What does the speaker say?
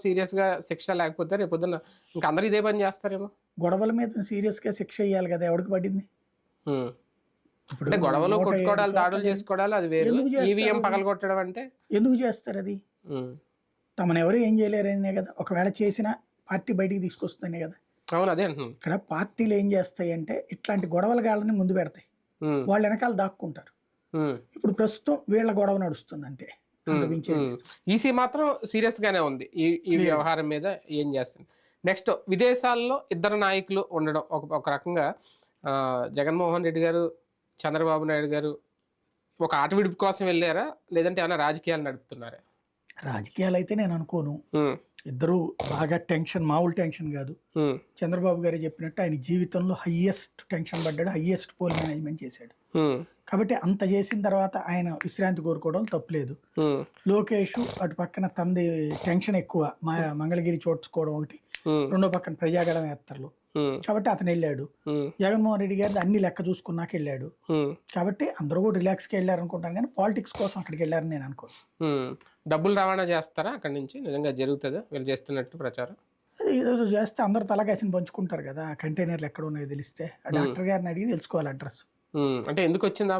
సీరియస్గా శిక్ష లేకపోతే రేపు పొద్దున్న ఇంకా అందరు ఇదే పని చేస్తారేమో గొడవల మీద సీరియస్గా శిక్ష ఇవ్వాలి కదా ఎవరికి పడింది అంటే గొడవలు కొట్టుకోవడాలు దాడులు చేసుకోవడాలు అది వేరు? ఈవీఎం పగలగొట్టడం అంటే ఎందుకు చేస్తారు అది. తమను ఎవరు ఏం చేయలేరనే కదా ఒకవేళ చేసినా పార్టీ బయటికి తీసుకొస్తుందనే కదా అవును అదే ఇక్కడ పార్టీలు ఏం చేస్తాయి అంటే ఇట్లాంటి గొడవల గాళ్ళని ముందు పెడతాయి. వాళ్ళ వెనకాల దాక్కుంటారు. ఇప్పుడు ప్రస్తుతం వీళ్ళ గొడవ నడుస్తుంది అంతే. ఈసీ మాత్రం సీరియస్ గానే ఉంది. ఈ ఈ వ్యవహారం మీద ఏం చేస్తుంది? నెక్స్ట్ విదేశాల్లో ఇద్దరు నాయకులు ఉండడం ఒక ఒక రకంగా జగన్మోహన్ రెడ్డి గారు చంద్రబాబు నాయుడు గారు ఒక ఆట విడుపు కోసం వెళ్ళారా? లేదంటే ఏమైనా రాజకీయాలు నడుపుతున్నారా? రాజకీయాలు అయితే నేను అనుకోను. ఇద్దరు బాగా టెన్షన్ మామూలు టెన్షన్ కాదు. చంద్రబాబు గారు చెప్పినట్టు ఆయన జీవితంలో హయ్యెస్ట్ టెన్షన్ పడ్డాడు హయ్యెస్ట్ పోల్ మేనేజ్మెంట్ చేశాడు. కాబట్టి అంత చేసిన తర్వాత ఆయన విశ్రాంతి కోరుకోవడం తప్పులేదు. లోకేష్ అటు పక్కన తనది టెన్షన్ ఎక్కువ. మా మంగళగిరి చోడ్చుకోవడం ఒకటి. రెండో పక్కన ప్రజాగళం యాత్రలు. ఉమ్, కాబట్టి అతను వెళ్ళాడు. జగన్మోహన్ రెడ్డి గారిది అన్ని లెక్క చూసుకున్నాక వెళ్ళాడు. కాబట్టి అందరూ కూడా రిలాక్స్కి వెళ్ళారు అనుకుంటాను కానీ పాలిటిక్స్ కోసం అక్కడికి వెళ్ళారని నేను అనుకోను. ఉమ్. డబ్బులు రవాణా చేస్తారా అక్కడి నుంచి? నిజంగా జరుగుతుందా? వీళ్ళు చేస్తున్నట్టు ప్రచారం? ఏదో చేస్తే అందరు తలకాసిని పంచుకుంటారు కదా. కంటైనర్లు ఎక్కడ ఉన్నాయో తెలిస్తే డాక్టర్ గారిని అడిగి తెలుసుకోవాలి అడ్రస్. అంటే ఎందుకు వచ్చింది ఆ